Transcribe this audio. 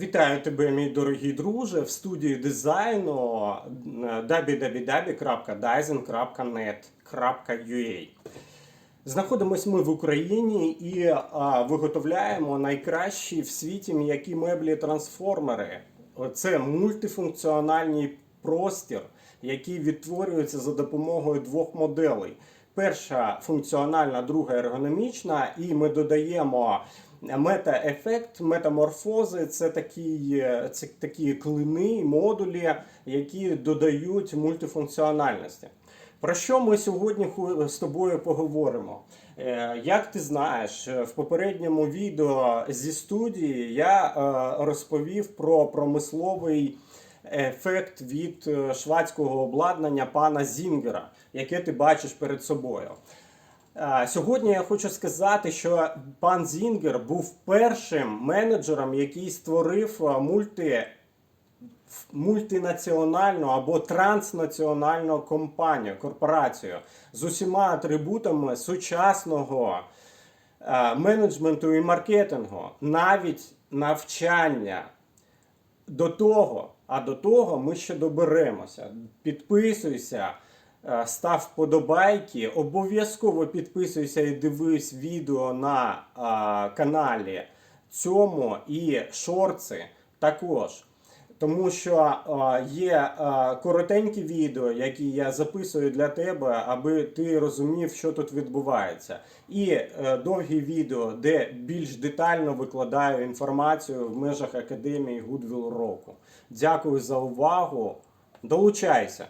Вітаю тебе, мій дорогий друже, в студії дизайну е, www.dyson.net.ua. Знаходимось ми в Україні і а, виготовляємо найкращі в світі м'які меблі трансформери. Це мультифункціональний простір, який відтворюється за допомогою двох моделей. Перша функціональна, друга ергономічна, і ми додаємо мета-ефект, метаморфози це такі, е, це такі клини, модулі, які додають мультифункціональності. Про що ми сьогодні з тобою поговоримо? Е, Як ти знаєш, е, в попередньому відео зі студії я розповів про промисловий ефект від швадського обладнання пана Зінгера, яке ти бачиш перед собою. Сьогодні я хочу сказати, що пан Зінгер був першим менеджером, який створив мульти мультинаціональну або транснаціональну компанію, корпорацію з усіма атрибутами сучасного менеджменту і маркетингу, навіть навчання. До того, а до того ми ще доберемося. Підписуйся, став вподобайки, обов'язково підписуйся і дивись відео на е, каналі цьому і шорти також. Тому що е, є е, коротенькі відео, які я записую для тебе, аби ти розумів, що тут відбувається. І е, довгі відео, де більш детально викладаю інформацію в межах академії Goodwill року. Дякую за увагу. Долучайся!